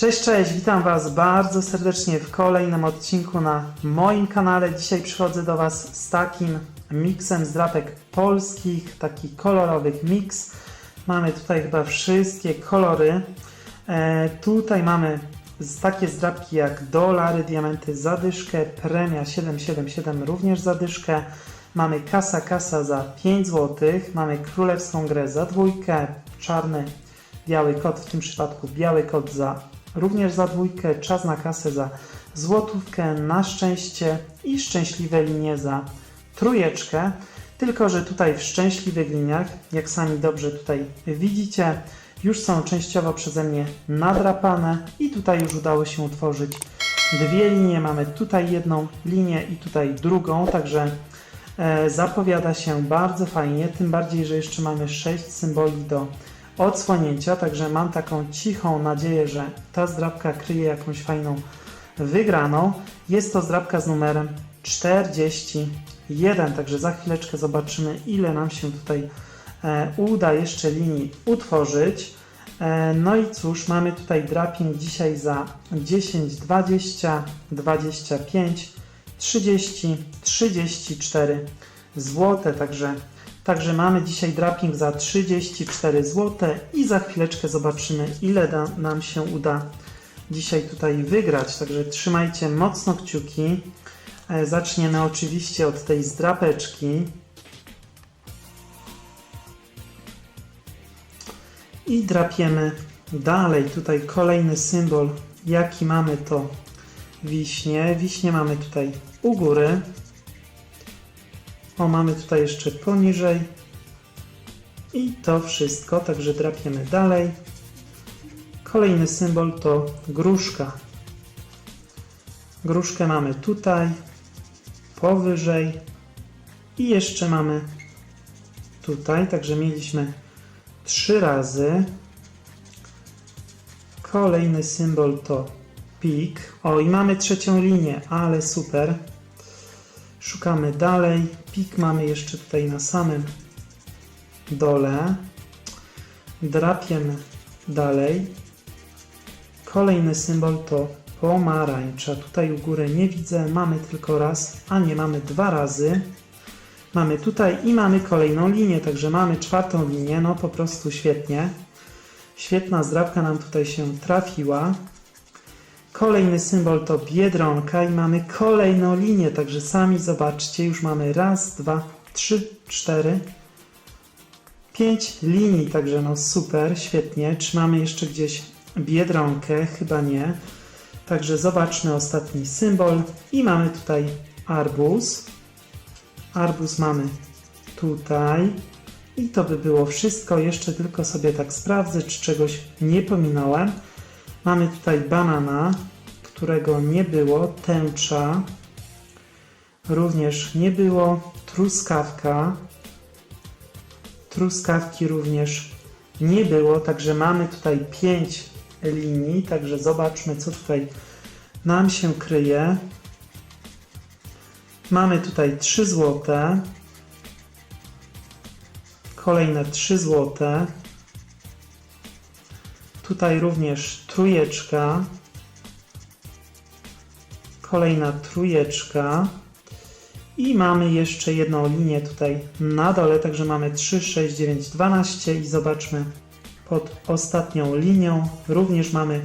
Cześć, cześć, witam Was bardzo serdecznie w kolejnym odcinku na moim kanale. Dzisiaj przychodzę do Was z takim miksem z drapek polskich, taki kolorowych miks. Mamy tutaj chyba wszystkie kolory. E, tutaj mamy takie zdrapki jak dolary, diamenty zadyszkę, premia 777 również zadyszkę. Mamy kasa kasa za 5 zł, mamy królewską grę za dwójkę, czarny biały kot, w tym przypadku biały kot za również za dwójkę, czas na kasę za złotówkę, na szczęście i szczęśliwe linie za trójeczkę. Tylko, że tutaj w szczęśliwych liniach, jak sami dobrze tutaj widzicie, już są częściowo przeze mnie nadrapane i tutaj już udało się utworzyć dwie linie. Mamy tutaj jedną linię i tutaj drugą, także e, zapowiada się bardzo fajnie, tym bardziej, że jeszcze mamy sześć symboli do odsłonięcia, także mam taką cichą nadzieję, że ta zdrabka kryje jakąś fajną wygraną. Jest to zdrabka z numerem 41, także za chwileczkę zobaczymy, ile nam się tutaj e, uda jeszcze linii utworzyć. E, no i cóż, mamy tutaj draping dzisiaj za 10, 20, 25, 30, 34 złote, także Także mamy dzisiaj draping za 34 zł i za chwileczkę zobaczymy, ile da, nam się uda dzisiaj tutaj wygrać. Także trzymajcie mocno kciuki. E, Zaczniemy oczywiście od tej zdrapeczki. I drapiemy dalej. Tutaj kolejny symbol, jaki mamy to wiśnie. Wiśnie mamy tutaj u góry. O, mamy tutaj jeszcze poniżej. I to wszystko, także drapiemy dalej. Kolejny symbol to gruszka. Gruszkę mamy tutaj, powyżej i jeszcze mamy tutaj, także mieliśmy trzy razy. Kolejny symbol to pik. O, i mamy trzecią linię, ale super. Szukamy dalej. Pik mamy jeszcze tutaj na samym dole. Drapiemy dalej. Kolejny symbol to pomarańcza. Tutaj u góry nie widzę, mamy tylko raz, a nie mamy dwa razy. Mamy tutaj i mamy kolejną linię, także mamy czwartą linię, no po prostu świetnie. Świetna zdrabka nam tutaj się trafiła. Kolejny symbol to biedronka i mamy kolejną linię, także sami zobaczcie, już mamy raz, dwa, trzy, cztery, pięć linii, także no super, świetnie. Czy mamy jeszcze gdzieś biedronkę? Chyba nie. Także zobaczmy ostatni symbol i mamy tutaj arbuz. Arbuz mamy tutaj. I to by było wszystko. Jeszcze tylko sobie tak sprawdzę, czy czegoś nie pominąłem. Mamy tutaj banana, którego nie było, tęcza, również nie było, truskawka, truskawki również nie było, także mamy tutaj 5 linii, także zobaczmy, co tutaj nam się kryje. Mamy tutaj 3 złote, kolejne 3 złote, Tutaj również trójeczka. Kolejna trójeczka. I mamy jeszcze jedną linię tutaj na dole, także mamy 3, 6, 9, 12 i zobaczmy pod ostatnią linią również mamy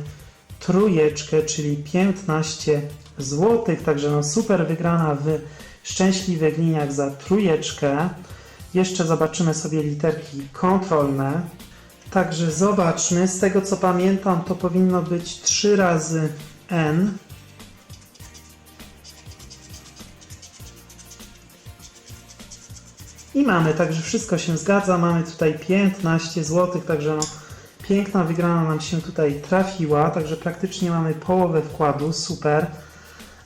trójeczkę, czyli 15 zł, także no super wygrana w szczęśliwych liniach za trójeczkę. Jeszcze zobaczymy sobie literki kontrolne. Także zobaczmy, z tego co pamiętam, to powinno być 3 razy n. I mamy, także wszystko się zgadza. Mamy tutaj 15 zł, także no, piękna wygrana nam się tutaj trafiła. Także praktycznie mamy połowę wkładu, super.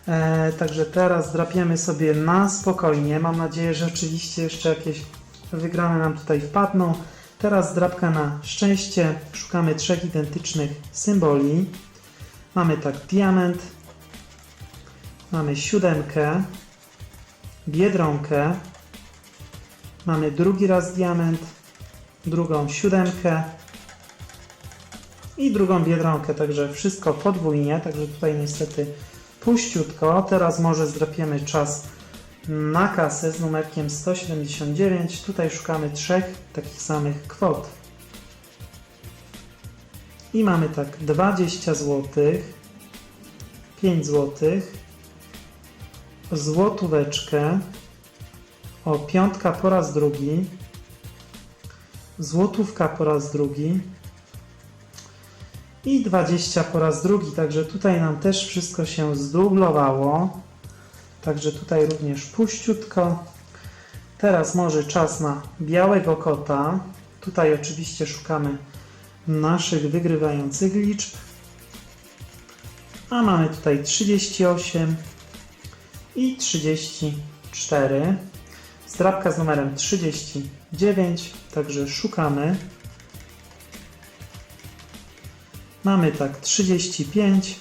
E, także teraz drapiemy sobie na spokojnie. Mam nadzieję, że oczywiście jeszcze jakieś wygrane nam tutaj wpadną. Teraz drapka na szczęście. Szukamy trzech identycznych symboli. Mamy tak diament, mamy siódemkę, biedronkę, mamy drugi raz diament, drugą siódemkę i drugą biedronkę, także wszystko podwójnie, także tutaj niestety puściutko. Teraz może zdrapiemy czas na kasę z numerkiem 179. Tutaj szukamy trzech takich samych kwot. I mamy tak 20 zł, 5 zł, złotóweczkę, o piątka po raz drugi, złotówka po raz drugi i 20 po raz drugi. Także tutaj nam też wszystko się zdublowało. Także tutaj również puściutko. Teraz może czas na białego kota. Tutaj oczywiście szukamy naszych wygrywających liczb. A mamy tutaj 38 i 34. Zdrabka z numerem 39, także szukamy. Mamy tak 35,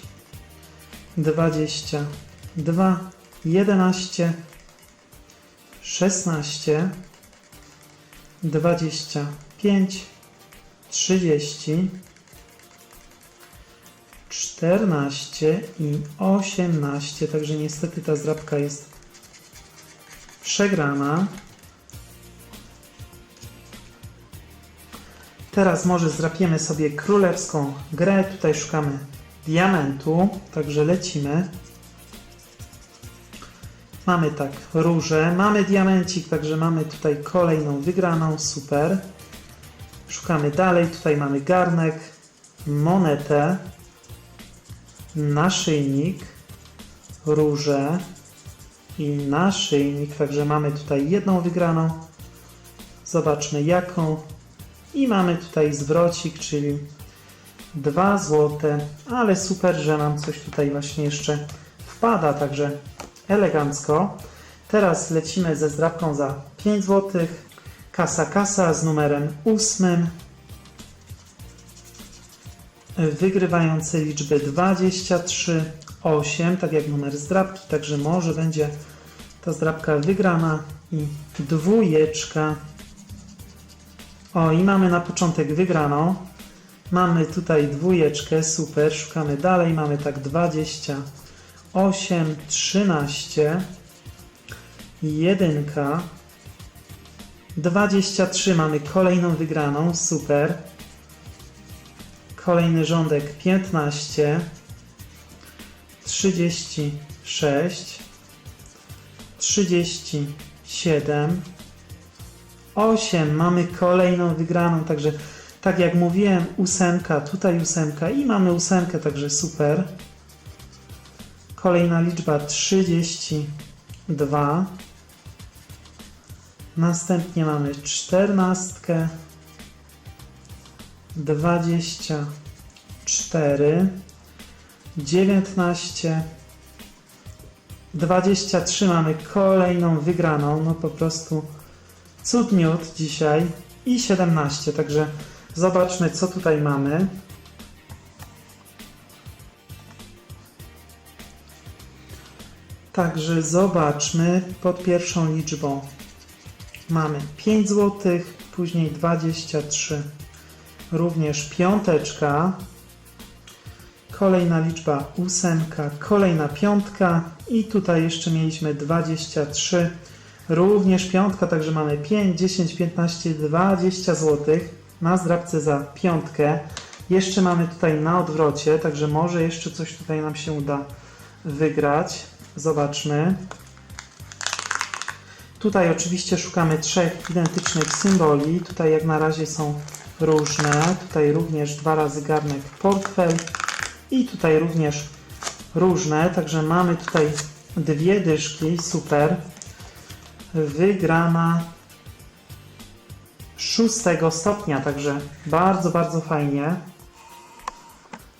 22, 11, 16, 25, 30, 14 i 18. Także niestety ta zdrabka jest przegrana. Teraz może zdrapiemy sobie królewską grę. Tutaj szukamy diamentu, także lecimy. Mamy tak róże, mamy diamencik, także mamy tutaj kolejną wygraną, super. Szukamy dalej, tutaj mamy garnek, monetę, naszyjnik, róże i naszyjnik, także mamy tutaj jedną wygraną. Zobaczmy jaką. I mamy tutaj zwrocik, czyli 2 złote, ale super, że nam coś tutaj właśnie jeszcze wpada, także elegancko. Teraz lecimy ze zdrabką za 5 zł. Kasa kasa z numerem 8. Wygrywające liczby 23, 8, tak jak numer zdrabki, także może będzie ta zdrabka wygrana i dwójeczka. O, i mamy na początek wygraną. Mamy tutaj dwójeczkę, super, szukamy dalej, mamy tak 28, 13, jedynka, 23, mamy kolejną wygraną, super. Kolejny rządek 15, 36, 37, 8. Mamy kolejną wygraną, także tak jak mówiłem, ósemka, tutaj ósemka i mamy ósemkę, także super. Kolejna liczba 32. Następnie mamy czternastkę, 24, 19, 23 mamy kolejną wygraną, no po prostu cud miód dzisiaj. I 17, także zobaczmy co tutaj mamy. Także zobaczmy pod pierwszą liczbą. Mamy 5 zł, później 23, również piąteczka, kolejna liczba ósemka, kolejna piątka i tutaj jeszcze mieliśmy 23, również piątka, także mamy 5, 10, 15, 20 zł na zdrabce za piątkę. Jeszcze mamy tutaj na odwrocie, także może jeszcze coś tutaj nam się uda wygrać. Zobaczmy. Tutaj oczywiście szukamy trzech identycznych symboli. Tutaj jak na razie są różne. Tutaj również dwa razy garnek portfel i tutaj również różne. Także mamy tutaj dwie dyszki. Super. Wygrana szóstego stopnia. Także bardzo, bardzo fajnie.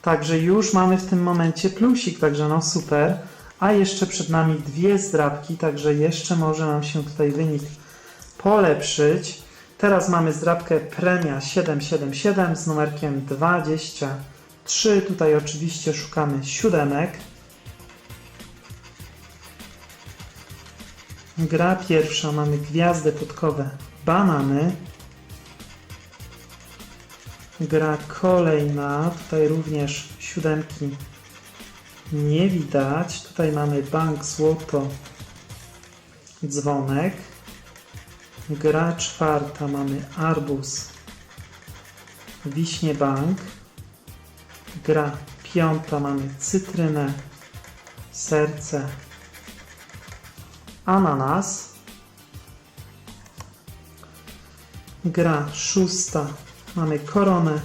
Także już mamy w tym momencie plusik. Także no super. A jeszcze przed nami dwie zdrabki, także jeszcze może nam się tutaj wynik polepszyć. Teraz mamy zdrabkę premia 777 z numerkiem 23. Tutaj oczywiście szukamy siódemek. Gra pierwsza, mamy gwiazdę podkowe banany. Gra kolejna, tutaj również siódemki nie widać. Tutaj mamy bank złoto, dzwonek. Gra czwarta mamy arbuz, wiśnie bank. Gra piąta mamy cytrynę, serce, ananas. Gra szósta mamy koronę,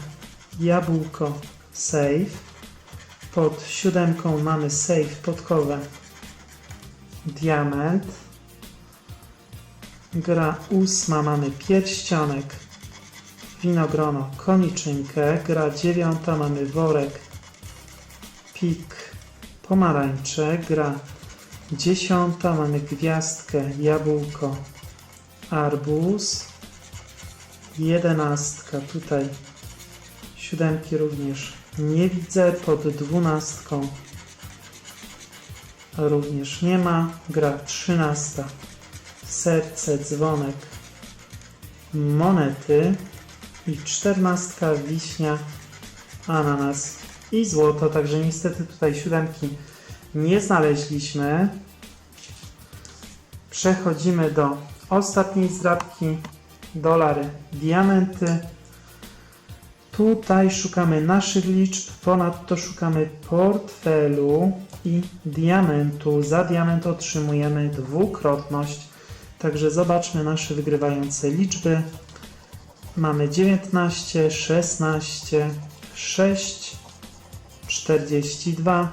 jabłko, save. Pod siódemką mamy save podkowę, diament. Gra ósma mamy pierścionek, winogrono, koniczynkę. Gra dziewiąta mamy worek, pik, pomarańcze. Gra dziesiąta mamy gwiazdkę, jabłko, arbuz. Jedenastka tutaj, siódemki również nie widzę, pod dwunastką również nie ma. Gra trzynasta, serce, dzwonek, monety i czternastka, wiśnia, ananas i złoto. Także niestety tutaj siódemki nie znaleźliśmy. Przechodzimy do ostatniej zdrabki. Dolary, diamenty. Tutaj szukamy naszych liczb, ponadto szukamy portfelu i diamentu. Za diament otrzymujemy dwukrotność. Także zobaczmy nasze wygrywające liczby. Mamy 19, 16, 6, 42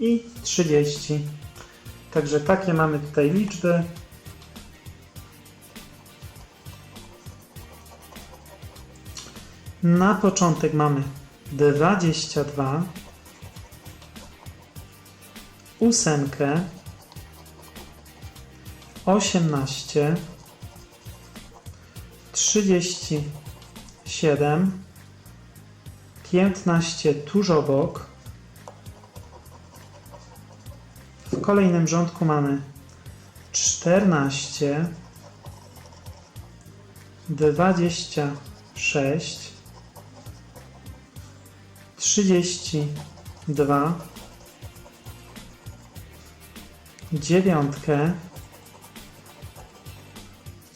i 30. Także takie mamy tutaj liczby. Na początek mamy 22, ósemkę, 18, 37, 15 tuż obok. W kolejnym rządku mamy 14, 26, 32, dziewiątkę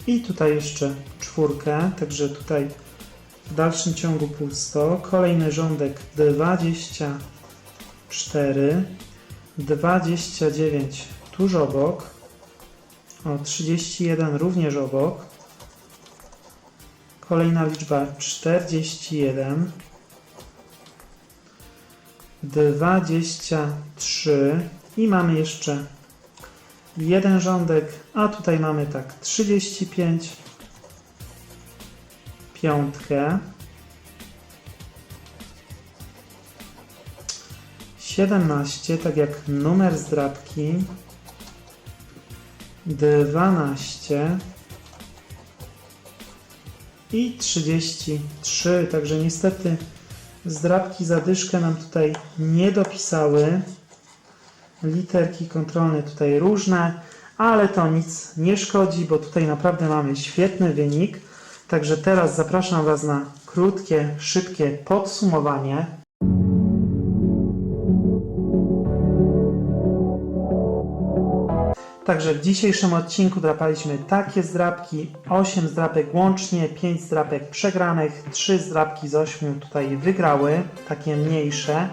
i tutaj jeszcze czwórkę, także tutaj w dalszym ciągu pusto. Kolejny rządek 24, 29 tuż obok, o 31 również obok. Kolejna liczba 41, 23 i mamy jeszcze jeden rządek, a tutaj mamy tak 35, piątkę, 17, tak jak numer zdrabki, 12 i 33, także niestety Zdrabki zadyszkę nam tutaj nie dopisały. Literki kontrolne tutaj różne, ale to nic nie szkodzi, bo tutaj naprawdę mamy świetny wynik. Także teraz zapraszam Was na krótkie, szybkie podsumowanie. Także w dzisiejszym odcinku drapaliśmy takie zdrabki, 8 zdrapek łącznie, 5 zdrapek przegranych, 3 zdrapki z 8 tutaj wygrały, takie mniejsze,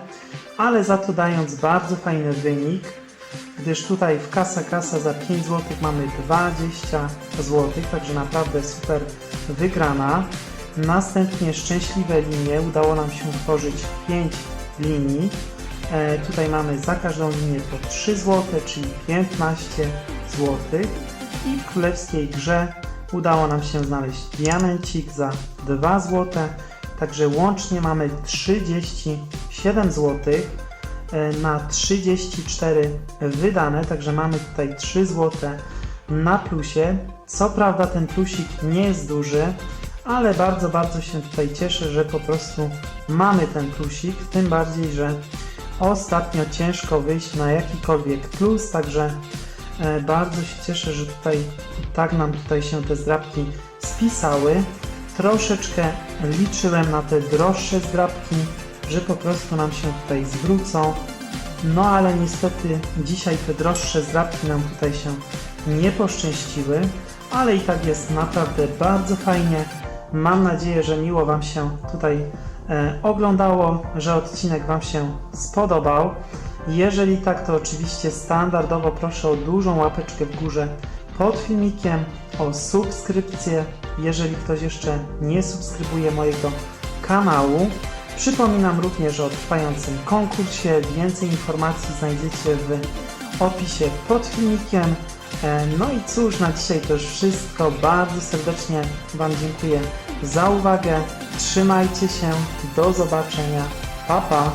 ale za to dając bardzo fajny wynik, gdyż tutaj w kasa kasa za 5 zł mamy 20 zł, także naprawdę super wygrana. Następnie szczęśliwe linie, udało nam się tworzyć 5 linii. E, tutaj mamy za każdą linię po 3 zł, czyli 15 zł. I w królewskiej grze udało nam się znaleźć diamencik za 2 zł. Także łącznie mamy 37 zł e, na 34 wydane, także mamy tutaj 3 zł na plusie. Co prawda ten plusik nie jest duży, ale bardzo, bardzo się tutaj cieszę, że po prostu mamy ten plusik, tym bardziej, że ostatnio ciężko wyjść na jakikolwiek plus, także e, bardzo się cieszę, że tutaj tak nam tutaj się te zdrabki spisały. troszeczkę liczyłem na te droższe zdrabki, że po prostu nam się tutaj zwrócą. No ale niestety dzisiaj te droższe zdrabki nam tutaj się nie poszczęściły, ale i tak jest naprawdę bardzo fajnie. Mam nadzieję, że miło Wam się tutaj e, oglądało, że odcinek Wam się spodobał. Jeżeli tak, to oczywiście standardowo proszę o dużą łapeczkę w górze pod filmikiem, o subskrypcję, jeżeli ktoś jeszcze nie subskrybuje mojego kanału. Przypominam również o trwającym konkursie. Więcej informacji znajdziecie w opisie pod filmikiem. E, No i cóż, na dzisiaj to już wszystko. Bardzo serdecznie Wam dziękuję za uwagę. Trzymajcie się. Do zobaczenia. Pa, pa.